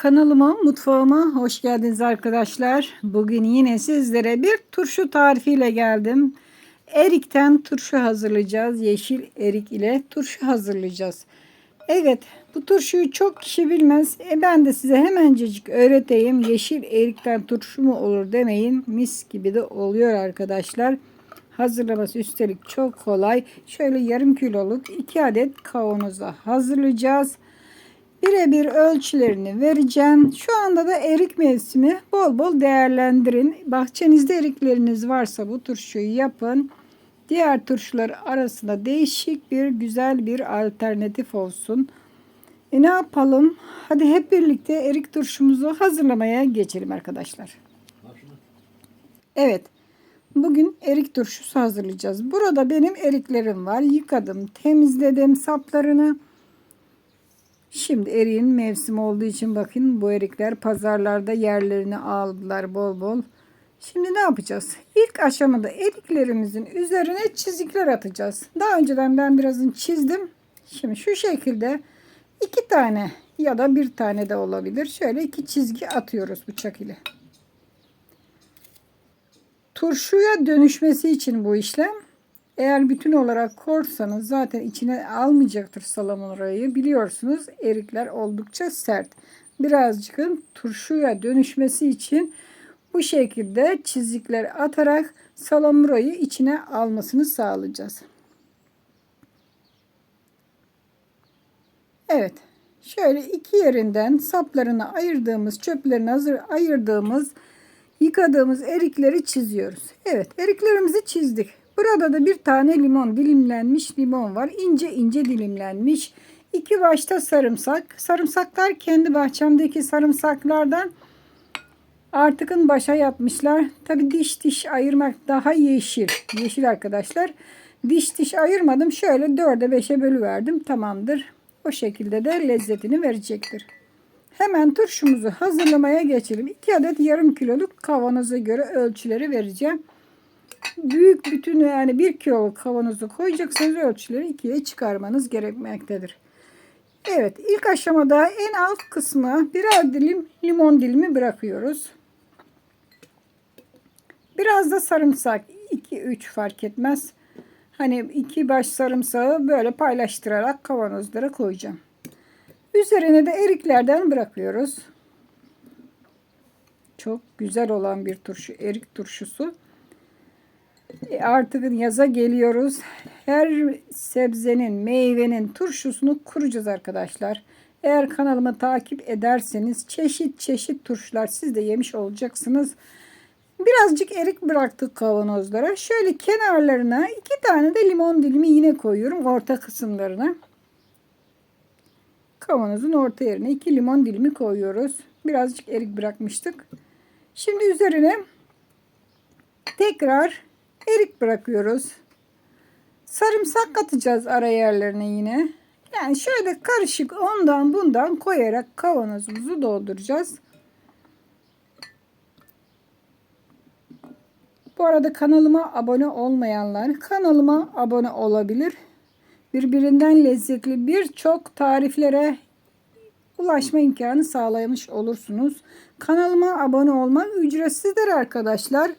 Kanalıma, mutfağıma hoş geldiniz arkadaşlar. Bugün yine sizlere bir turşu tarifiyle geldim. Erikten turşu hazırlayacağız. Yeşil erik ile turşu hazırlayacağız. Evet, bu turşuyu çok kişi bilmez. E ben de size hemencecik öğreteyim. Yeşil erikten turşu mu olur demeyin. Mis gibi de oluyor arkadaşlar. Hazırlaması üstelik çok kolay. Şöyle yarım kiloluk 2 adet kavanoza hazırlayacağız. Birebir ölçülerini vereceğim. Şu anda da erik mevsimi. Bol bol değerlendirin. Bahçenizde erikleriniz varsa bu turşuyu yapın. Diğer turşular arasında değişik bir güzel bir alternatif olsun. E ne yapalım? Hadi hep birlikte erik turşumuzu hazırlamaya geçelim arkadaşlar. Evet. Bugün erik turşusu hazırlayacağız. Burada benim eriklerim var. Yıkadım, temizledim saplarını. Şimdi eriğin mevsimi olduğu için bakın bu erikler pazarlarda yerlerini aldılar bol bol. Şimdi ne yapacağız? İlk aşamada eriklerimizin üzerine çizikler atacağız. Daha önceden ben birazını çizdim. Şimdi şu şekilde iki tane ya da bir tane de olabilir. Şöyle iki çizgi atıyoruz bıçak ile. Turşuya dönüşmesi için bu işlem eğer bütün olarak korsanız zaten içine almayacaktır salamurayı. Biliyorsunuz erikler oldukça sert. Birazcık turşuya dönüşmesi için bu şekilde çizikler atarak salamurayı içine almasını sağlayacağız. Evet. Şöyle iki yerinden saplarını ayırdığımız, çöplerini hazır ayırdığımız, yıkadığımız erikleri çiziyoruz. Evet, eriklerimizi çizdik. Burada da bir tane limon dilimlenmiş limon var. İnce ince dilimlenmiş. İki başta sarımsak. Sarımsaklar kendi bahçemdeki sarımsaklardan artıkın başa yapmışlar. Tabi diş diş ayırmak daha yeşil. Yeşil arkadaşlar. Diş diş ayırmadım. Şöyle dörde beşe bölüverdim. Tamamdır. O şekilde de lezzetini verecektir. Hemen turşumuzu hazırlamaya geçelim. 2 adet yarım kiloluk kavanoza göre ölçüleri vereceğim büyük bütün yani bir kilo kavanozu koyacaksanız ölçüleri ikiye çıkarmanız gerekmektedir. Evet ilk aşamada en alt kısmı birer dilim limon dilimi bırakıyoruz. Biraz da sarımsak 2-3 fark etmez. Hani iki baş sarımsağı böyle paylaştırarak kavanozlara koyacağım. Üzerine de eriklerden bırakıyoruz. Çok güzel olan bir turşu erik turşusu. E, artık yaza geliyoruz. Her sebzenin, meyvenin turşusunu kuracağız arkadaşlar. Eğer kanalımı takip ederseniz çeşit çeşit turşular siz de yemiş olacaksınız. Birazcık erik bıraktık kavanozlara. Şöyle kenarlarına iki tane de limon dilimi yine koyuyorum orta kısımlarına. Kavanozun orta yerine iki limon dilimi koyuyoruz. Birazcık erik bırakmıştık. Şimdi üzerine tekrar erik bırakıyoruz. Sarımsak atacağız ara yerlerine yine. Yani şöyle karışık ondan bundan koyarak kavanozumuzu dolduracağız. Bu arada kanalıma abone olmayanlar kanalıma abone olabilir. Birbirinden lezzetli birçok tariflere ulaşma imkanı sağlamış olursunuz. Kanalıma abone olmak ücretsizdir arkadaşlar.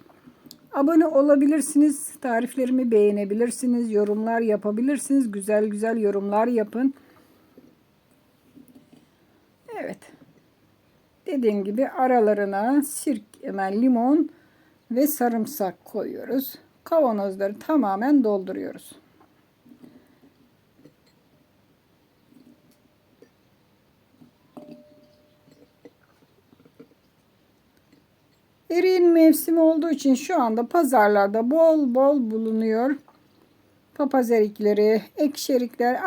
Abone olabilirsiniz. Tariflerimi beğenebilirsiniz. Yorumlar yapabilirsiniz. Güzel güzel yorumlar yapın. Evet. Dediğim gibi aralarına sirke, limon ve sarımsak koyuyoruz. Kavanozları tamamen dolduruyoruz. Eriğin mevsimi olduğu için şu anda pazarlarda bol bol bulunuyor. Papaz erikleri, ekşi erikler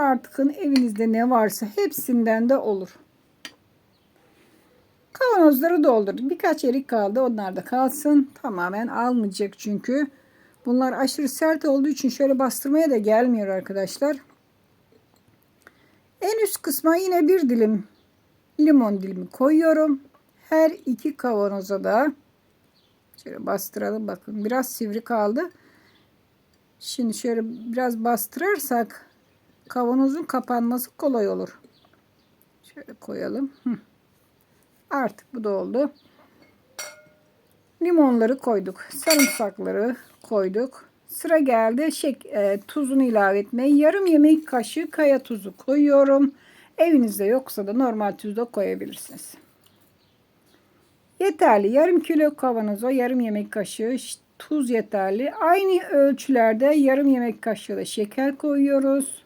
evinizde ne varsa hepsinden de olur. Kavanozları doldurduk. Birkaç erik kaldı. Onlar da kalsın. Tamamen almayacak çünkü. Bunlar aşırı sert olduğu için şöyle bastırmaya da gelmiyor arkadaşlar. En üst kısma yine bir dilim limon dilimi koyuyorum. Her iki kavanoza da Şöyle bastıralım bakın. Biraz sivri kaldı. Şimdi şöyle biraz bastırırsak kavanozun kapanması kolay olur. Şöyle koyalım. Artık bu da oldu. Limonları koyduk. Sarımsakları koyduk. Sıra geldi şek e, tuzunu ilave etmeye. Yarım yemek kaşığı kaya tuzu koyuyorum. Evinizde yoksa da normal tuz da koyabilirsiniz. Yeterli. Yarım kilo kavanoza yarım yemek kaşığı tuz yeterli. Aynı ölçülerde yarım yemek kaşığı da şeker koyuyoruz.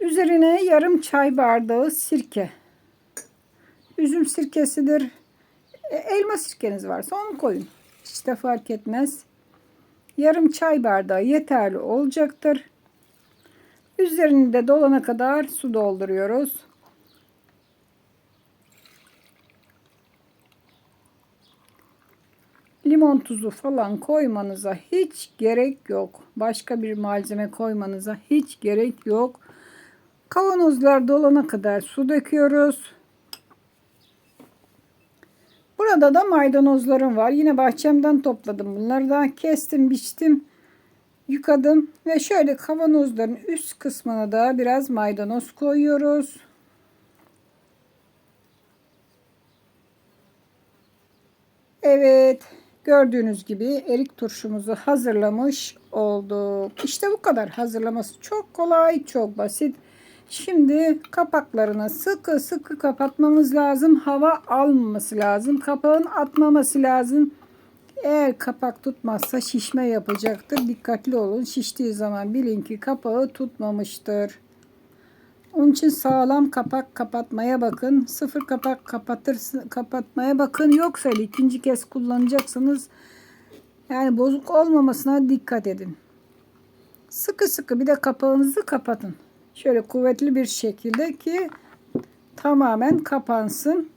Üzerine yarım çay bardağı sirke. Üzüm sirkesidir. E, Elma sirkeniz varsa onu koyun. Hiç de fark etmez. Yarım çay bardağı yeterli olacaktır. Üzerini de dolana kadar su dolduruyoruz. Limon tuzu falan koymanıza hiç gerek yok. Başka bir malzeme koymanıza hiç gerek yok. Kavanozlar dolana kadar su döküyoruz. Burada da maydanozlarım var. Yine bahçemden topladım. Bunları da kestim, biçtim, yıkadım ve şöyle kavanozların üst kısmına da biraz maydanoz koyuyoruz. Evet, gördüğünüz gibi erik turşumuzu hazırlamış olduk. İşte bu kadar. Hazırlaması çok kolay, çok basit. Şimdi kapaklarını sıkı sıkı kapatmamız lazım. Hava almaması lazım. Kapağın atmaması lazım. Eğer kapak tutmazsa şişme yapacaktır. Dikkatli olun. Şiştiği zaman bilin ki kapağı tutmamıştır. Onun için sağlam kapak kapatmaya bakın. Sıfır kapak kapatırsın, kapatmaya bakın. Yoksa ikinci kez kullanacaksınız. Yani bozuk olmamasına dikkat edin. Sıkı sıkı bir de kapağınızı kapatın. Şöyle kuvvetli bir şekilde ki tamamen kapansın.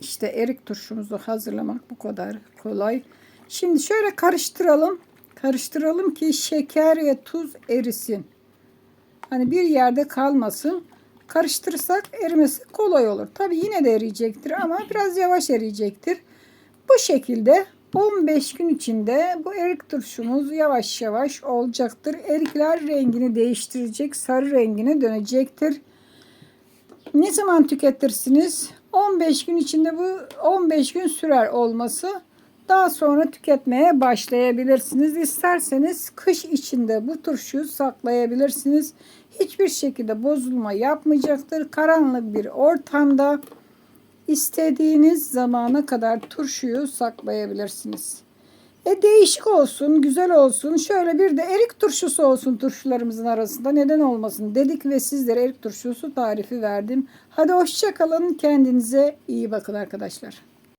İşte erik turşumuzu hazırlamak bu kadar kolay. Şimdi şöyle karıştıralım. Karıştıralım ki şeker ve tuz erisin. Hani bir yerde kalmasın. Karıştırırsak erimesi kolay olur. Tabi yine de eriyecektir ama biraz yavaş eriyecektir. Bu şekilde 15 gün içinde bu erik turşumuz yavaş yavaş olacaktır. Erikler rengini değiştirecek, sarı rengine dönecektir. Ne zaman tüketirsiniz? 15 gün içinde bu 15 gün sürer olması. Daha sonra tüketmeye başlayabilirsiniz. İsterseniz kış içinde bu turşuyu saklayabilirsiniz. Hiçbir şekilde bozulma yapmayacaktır. Karanlık bir ortamda istediğiniz zamana kadar turşuyu saklayabilirsiniz. E değişik olsun, güzel olsun. Şöyle bir de erik turşusu olsun turşularımızın arasında. Neden olmasın dedik ve sizlere erik turşusu tarifi verdim. Hadi hoşçakalın. Kendinize iyi bakın arkadaşlar.